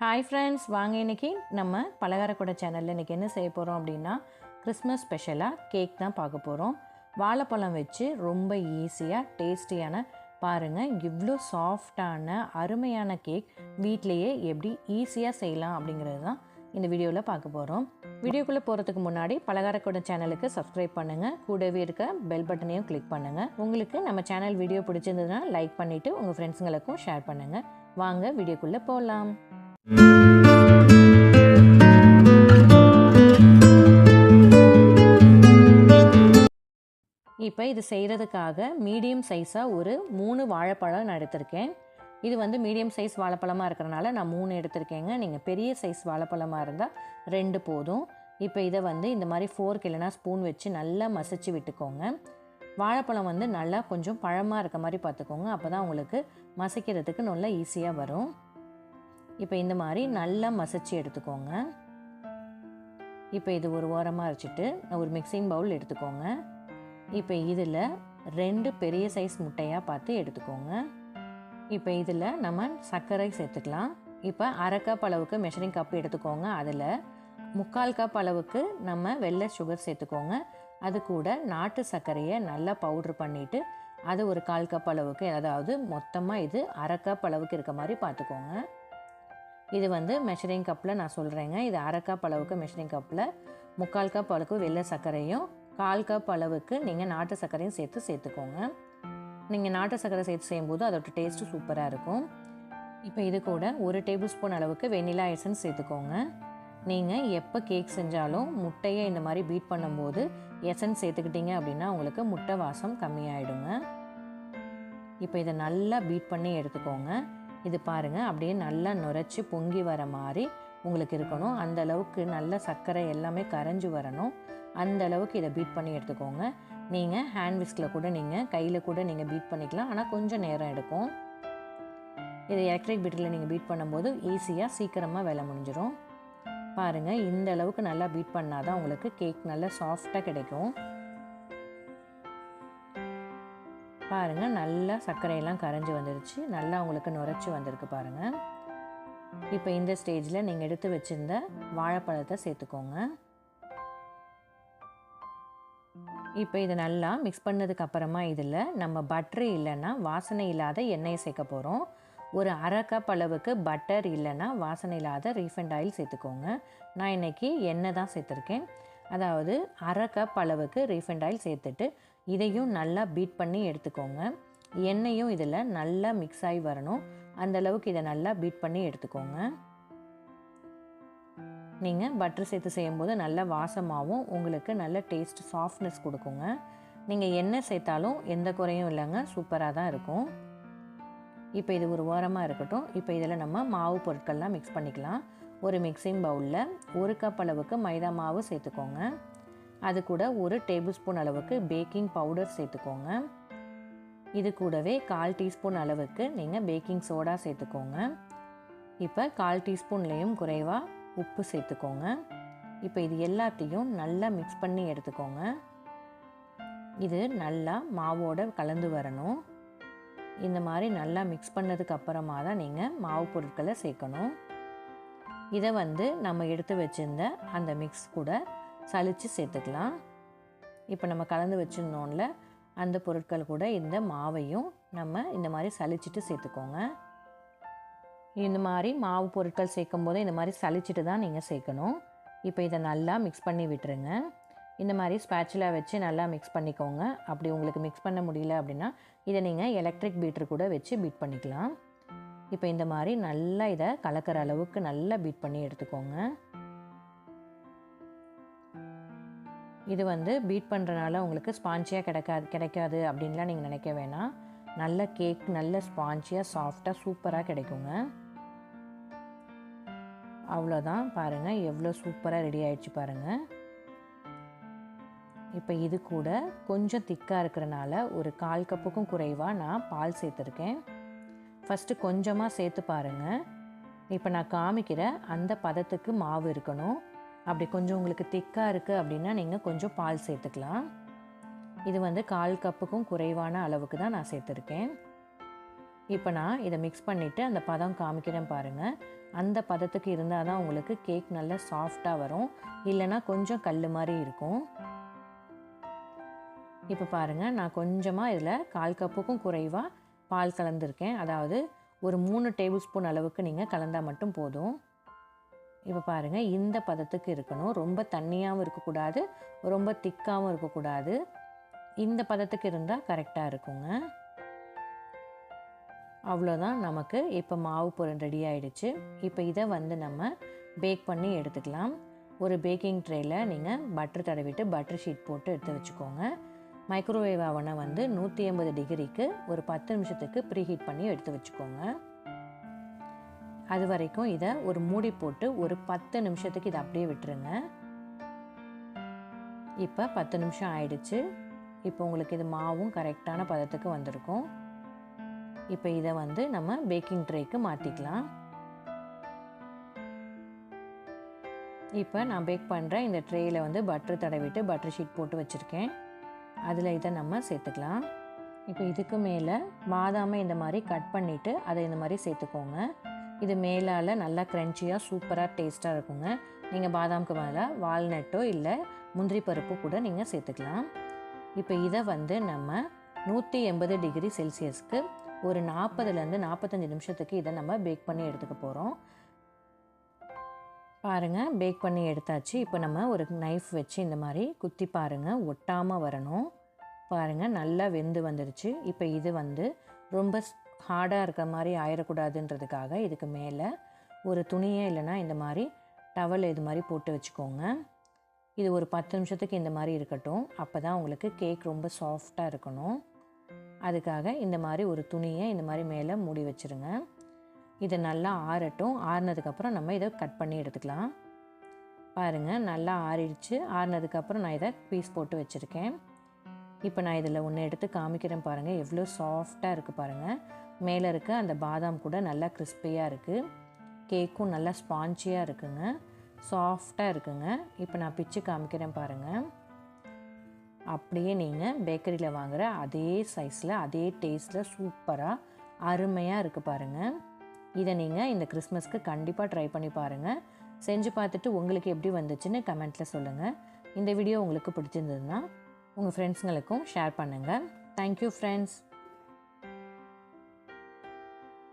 Hi friends வாங்க இன்றைக்கி நம்ம பலகாரக்கூட சேனலில் இன்றைக்கி என்ன செய்ய போகிறோம் அப்படின்னா கிறிஸ்மஸ் ஸ்பெஷலாக கேக் தான் பார்க்க போகிறோம் வாழைப்பழம் வச்சு ரொம்ப ஈஸியாக டேஸ்டியான பாருங்கள் இவ்வளோ சாஃப்டான அருமையான கேக் வீட்லேயே எப்படி ஈஸியாக செய்யலாம் அப்படிங்கிறது தான் இந்த வீடியோவில் பார்க்க போகிறோம் வீடியோக்குள்ளே போகிறதுக்கு முன்னாடி பலகாரக்கூட சேனலுக்கு சப்ஸ்கிரைப் பண்ணுங்கள் கூடவே இருக்க பெல் பட்டனையும் கிளிக் பண்ணுங்கள் உங்களுக்கு நம்ம சேனல் வீடியோ பிடிச்சிருந்ததுன்னா லைக் பண்ணிவிட்டு உங்கள் ஃப்ரெண்ட்ஸுங்களுக்கும் ஷேர் பண்ணுங்கள் வாங்க வீடியோக்குள்ளே போகலாம் இப்போ இது செய்கிறதுக்காக மீடியம் சைஸாக ஒரு மூணு வாழைப்பழம் நான் எடுத்திருக்கேன். இது வந்து மீடியம் சைஸ் வாழைப்பழமாக இருக்கிறனால நான் மூணு எடுத்திருக்கேங்க. நீங்கள் பெரிய சைஸ் வாழைப்பழமாக இருந்தால் ரெண்டு போதும். இப்போ இதை வந்து இந்த மாதிரி ஃபோர்க் இல்லைனா ஸ்பூன் வச்சு நல்லா மசிச்சு விட்டுக்கோங்க. வாழைப்பழம் வந்து நல்லா கொஞ்சம் பழமாக இருக்க மாதிரி பார்த்துக்கோங்க. அப்போ தான் உங்களுக்கு மசிக்கிறதுக்கு நல்லா ஈஸியாக வரும். இப்போ இந்த மாதிரி நல்லா மசிச்சு எடுத்துக்கோங்க. இப்போ இது ஒரு ஓரமாக வச்சுட்டு ஒரு மிக்சிங் பவுல் எடுத்துக்கோங்க. இப்போ இதில் ரெண்டு பெரிய சைஸ் முட்டையாக பார்த்து எடுத்துக்கோங்க. இப்போ இதில் நம்ம சர்க்கரை சேர்த்துக்கலாம். இப்போ அரை கப் அளவுக்கு மெஷரிங் கப் எடுத்துக்கோங்க. அதில் முக்கால் கப் அளவுக்கு நம்ம வெள்ளை சுகர் சேர்த்துக்கோங்க. அது கூட நாட்டு சர்க்கரையை நல்லா பவுட்ரு பண்ணிவிட்டு அது ஒரு கால் கப் அளவுக்கு அதாவது மொத்தமாக இது அரை கப் அளவுக்கு இருக்க மாதிரி பார்த்துக்கோங்க. இது வந்து மெஷரிங் கப்பில் நான் சொல்கிறேங்க இது அரை கப் அளவுக்கு மெஷரிங் கப்பில் முக்கால் கப் அளவுக்கு வெள்ளை சர்க்கரையும் கால் கப் அளவுக்கு நீங்கள் நாட்டு சர்க்கரையும் சேர்த்து சேர்த்துக்கோங்க. நீங்கள் நாட்டு சர்க்கரை சேர்த்து செய்யும்போது அதோட டேஸ்ட்டு சூப்பராக இருக்கும். இப்போ இது கூட ஒரு டேபிள் ஸ்பூன் அளவுக்கு வெனிலா எசன்ஸ் சேர்த்துக்கோங்க. நீங்கள் எப்போ கேக் செஞ்சாலும் முட்டையை இந்த மாதிரி பீட் பண்ணும்போது எசன்ஸ் சேர்த்துக்கிட்டீங்க அப்படின்னா உங்களுக்கு முட்டை வாசம் கம்மியாயிடுங்க. இப்போ இதை நல்லா பீட் பண்ணி எடுத்துக்கோங்க. இது பாருங்கள் அப்படியே நல்லா நுரைச்சி பொங்கி வர மாதிரி உங்களுக்கு இருக்கணும். அந்த அளவுக்கு நல்ல சர்க்கரை எல்லாமே கரைஞ்சி வரணும். அந்த அளவுக்கு இதை பீட் பண்ணி எடுத்துக்கோங்க. நீங்கள் ஹேண்ட் விஸ்கில் கூட நீங்கள் கையில் கூட நீங்கள் பீட் பண்ணிக்கலாம். ஆனால் கொஞ்சம் நேரம் எடுக்கும். இதை எலக்ட்ரிக் பீட்டரில் நீங்கள் பீட் பண்ணும்போது ஈஸியாக சீக்கிரமாக வேலை முடிஞ்சிடும் பாருங்கள் இந்த அளவுக்கு நல்லா பீட் பண்ணால் தான் உங்களுக்கு கேக் நல்லா சாஃப்டாக கிடைக்கும். பாருங்கள் நல்லா சர்க்கரையெல்லாம் கரைஞ்சி வந்துருச்சு. நல்லா உங்களுக்கு நுரைச்சி வந்திருக்கு பாருங்கள் இப்போ இந்த ஸ்டேஜில் நீங்கள் எடுத்து வச்சுருந்த வாழைப்பழத்தை சேர்த்துக்கோங்க. இப்போ இதை நல்லா மிக்ஸ் பண்ணதுக்கு அப்புறமா இதில் நம்ம பட்டர் இல்லைன்னா வாசனை இல்லாத எண்ணெயை சேர்க்க போகிறோம் ஒரு அரை கப் அளவுக்கு பட்டர் இல்லைன்னா வாசனை இல்லாத ரீஃபைண்ட் ஆயில் சேர்த்துக்கோங்க. நான் இன்றைக்கி எண்ணெய் தான் சேர்த்துருக்கேன். அதாவது அரை கப் அளவுக்கு ரீஃபைண்ட் ஆயில் சேர்த்துட்டு இதையும் நல்லா பீட் பண்ணி எடுத்துக்கோங்க. எண்ணெயும் இதில் நல்லா மிக்ஸ் ஆகி வரணும். அந்தளவுக்கு இதை நல்லா பீட் பண்ணி எடுத்துக்கோங்க. நீங்கள் பட்டர் சேர்த்து செய்யும்போது நல்ல வாசமாகவும் உங்களுக்கு நல்ல டேஸ்ட் சாஃப்ட்னஸ் கொடுக்குங்க. நீங்கள் எண்ணெய் சேர்த்தாலும் எந்த குறையும் இல்லைங்க. சூப்பராக தான் இருக்கும். இப்போ இது ஒரு ஓரமாக இருக்கட்டும். இப்போ இதில் நம்ம மாவு பொருட்கள்லாம் மிக்ஸ் பண்ணிக்கலாம். ஒரு மிக்சிங் பவுலில் ஒரு கப் அளவுக்கு மைதா மாவு சேர்த்துக்கோங்க. அது கூட ஒரு டேபிள் ஸ்பூன் அளவுக்கு பேக்கிங் பவுடர் சேர்த்துக்கோங்க. இது கூடவே கால் டீஸ்பூன் அளவுக்கு நீங்கள் பேக்கிங் சோடா சேர்த்துக்கோங்க. இப்போ கால் டீஸ்பூன்லேயும் குறைவாக உப்பு சேர்த்துக்கோங்க. இப்போ இது எல்லாத்தையும் நல்லா மிக்ஸ் பண்ணி எடுத்துக்கோங்க. இது நல்லா மாவோட கலந்து வரணும். இந்த மாதிரி நல்லா மிக்ஸ் பண்ணதுக்கு அப்புறமா தான் நீங்கள் மாவு பொருட்களை சேர்க்கணும். இதை வந்து நம்ம எடுத்து வச்சுருந்த அந்த மிக்ஸ் கூட சளிச்சு சேர்த்துக்கலாம். இப்போ நம்ம கலந்து வச்சுருந்தோம்ல அந்த பொருட்கள் கூட இந்த மாவையும் நம்ம இந்த மாதிரி சளிச்சிட்டு சேர்த்துக்கோங்க. இந்த மாதிரி மாவு பொருட்கள் சேர்க்கும் போது இந்த மாதிரி சளிச்சிட்டு தான் நீங்கள் சேர்க்கணும். இப்போ இதை நல்லா மிக்ஸ் பண்ணி விட்டுருங்க. இந்த மாதிரி ஸ்பேச்சுலாக வச்சு நல்லா மிக்ஸ் பண்ணிக்கோங்க. அப்படி உங்களுக்கு மிக்ஸ் பண்ண முடியல அப்படின்னா இதை நீங்கள் எலக்ட்ரிக் பீட்ரு கூட வச்சு பீட் பண்ணிக்கலாம். இப்போ இந்த மாதிரி நல்லா இதை கலக்கிற அளவுக்கு நல்லா பீட் பண்ணி எடுத்துக்கோங்க. இது வந்து பீட் பண்ணுறனால உங்களுக்கு ஸ்பாஞ்சியாக கிடைக்காது கிடைக்காது அப்படின்லாம் நீங்கள் நினைக்க வேணாம். நல்ல கேக் நல்ல ஸ்பாஞ்சியாக சாஃப்டாக சூப்பராக கிடைக்குங்க. அவ்வளோதான். பாருங்கள் எவ்வளோ சூப்பராக ரெடி ஆயிடுச்சு பாருங்கள் இப்போ இது கூட கொஞ்சம் திக்காக இருக்கிறனால ஒரு கால் கப்புக்கும் குறைவாக நான் பால் சேர்த்துருக்கேன். ஃபஸ்ட்டு கொஞ்சமாக சேர்த்து பாருங்கள் இப்போ நான் காமிக்கிற அந்த பதத்துக்கு மாவு இருக்கணும். அப்படி கொஞ்சம் உங்களுக்கு திக்காக இருக்குது அப்படின்னா நீங்கள் கொஞ்சம் பால் சேர்த்துக்கலாம். இது வந்து கால் கப்புக்கும் குறைவான அளவுக்கு தான் நான் சேர்த்துருக்கேன். இப்போ நான் இதை மிக்ஸ் பண்ணிவிட்டு அந்த பதம் காமிக்கிறேன் பாருங்கள் அந்த பதத்துக்கு இருந்தால் தான் உங்களுக்கு கேக் நல்லா சாஃப்டாக வரும். இல்லைன்னா கொஞ்சம் கல் மாதிரி இருக்கும். இப்போ பாருங்கள் நான் கொஞ்சமாக இதில் கால் கப்புக்கும் குறைவாக பால் கலந்துருக்கேன். அதாவது ஒரு மூணு டேபிள் ஸ்பூன் அளவுக்கு நீங்கள் கலந்தால் மட்டும் போதும். இப்போ பாருங்கள் இந்த பதத்துக்கு இருக்கணும். ரொம்ப தண்ணியாகவும் இருக்கக்கூடாது ரொம்ப திக்காகவும் இருக்கக்கூடாது. இந்த பதத்துக்கு இருந்தால் கரெக்டாக இருக்குங்க. அவ்வளோதான் நமக்கு. இப்போ மாவு பொருள் ரெடி ஆகிடுச்சு இப்போ இதை வந்து நம்ம பேக் பண்ணி எடுத்துக்கலாம். ஒரு பேக்கிங் ட்ரேயில் நீங்கள் பட்டர் தடவிட்டு பட்டர் ஷீட் போட்டு எடுத்து வச்சுக்கோங்க. மைக்ரோவேவ் அவனை வந்து நூற்றி ஐம்பது டிகிரிக்கு ஒரு பத்து நிமிஷத்துக்கு ப்ரீஹீட் பண்ணி எடுத்து வச்சுக்கோங்க. அது வரைக்கும் இதை ஒரு மூடி போட்டு ஒரு பத்து நிமிஷத்துக்கு இதை அப்படியே விட்டுருங்க. இப்போ பத்து நிமிஷம் ஆயிடுச்சு. இப்போ உங்களுக்கு இது மாவும் கரெக்டான பதத்துக்கு வந்திருக்கும். இப்போ இதை வந்து நம்ம பேக்கிங் ட்ரேக்கு மாற்றிக்கலாம் இப்போ நான் பேக் பண்ணுற இந்த ட்ரேயில் வந்து பட்டர் தடவிட்டு பட்டர் ஷீட் போட்டு வச்சுருக்கேன். அதில் இதை நம்ம சேர்த்துக்கலாம். இப்போ இதுக்கு மேலே பாதாமை இந்த மாதிரி கட் பண்ணிவிட்டு அதை இந்த மாதிரி சேர்த்துக்கோங்க. இது மேலால் நல்லா க்ரன்ச்சியாக சூப்பராக டேஸ்ட்டாக இருக்குங்க. நீங்கள் பாதாமுக்கு மேலே வால்நட்டோ இல்லை முந்திரி பருப்பு கூட நீங்கள் சேர்த்துக்கலாம். இப்போ இதை வந்து நம்ம நூற்றி எண்பது டிகிரி செல்சியஸ்க்கு ஒரு நாற்பதுலேருந்து நாற்பத்தஞ்சு நிமிஷத்துக்கு இதை நம்ம பேக் பண்ணி எடுத்துக்க போகிறோம் பாருங்கள் பேக் பண்ணி எடுத்தாச்சு. இப்போ நம்ம ஒரு நைஃப் வச்சு இந்த மாதிரி குத்தி பாருங்கள் ஒட்டாமல் வரணும். பாருங்கள் நல்லா வெந்து வந்துருச்சு. இப்போ இது வந்து ரொம்ப ஹார்டாக இருக்க மாதிரி ஆயிடக்கூடாதுன்றதுக்காக இதுக்கு மேலே ஒரு துணியே இல்லைன்னா இந்த மாதிரி டவல் இது மாதிரி போட்டு வச்சுக்கோங்க. இது ஒரு பத்து நிமிஷத்துக்கு இந்த மாதிரி இருக்கட்டும். அப்போ தான் உங்களுக்கு கேக் ரொம்ப சாஃப்டாக இருக்கணும். அதுக்காக இந்த மாதிரி ஒரு துணியை இந்த மாதிரி மேலே மூடி வச்சுருங்க. இதை நல்லா ஆறட்டும். ஆறுனதுக்கப்புறம் நம்ம இதை கட் பண்ணி எடுத்துக்கலாம். பாருங்கள் நல்லா ஆறிடுச்சு. ஆறுனதுக்கப்புறம் நான் இதை பீஸ் போட்டு வச்சுருக்கேன். இப்போ நான் இதில் ஒன்று எடுத்து காமிக்கிறேன் பாருங்கள் எவ்வளோ சாஃப்டாக இருக்குது பாருங்கள் மேலே இருக்க அந்த பாதாம் கூட நல்லா கிறிஸ்பியாக இருக்குது கேக்கும் நல்லா ஸ்பான்ச்சியாக இருக்குங்க. சாஃப்டாக இருக்குங்க. இப்போ நான் பிச்சு காமிக்கிறேன் பாருங்கள் அப்படியே நீங்கள் பேக்கரியில் வாங்குகிற அதே சைஸில் அதே டேஸ்ட்டில் சூப்பராக அருமையாக இருக்குது பாருங்கள் இதை நீங்கள் இந்த கிறிஸ்மஸ்க்கு கண்டிப்பாக ட்ரை பண்ணி பாருங்கள் செஞ்சு பார்த்துட்டு உங்களுக்கு எப்படி வந்துச்சுன்னு கமெண்ட்டில் சொல்லுங்கள் இந்த வீடியோ உங்களுக்கு பிடிச்சிருந்ததுன்னா உங்கள் ஃப்ரெண்ட்ஸுங்களுக்கும் ஷேர் பண்ணுங்கள் தேங்க்யூ ஃப்ரெண்ட்ஸ்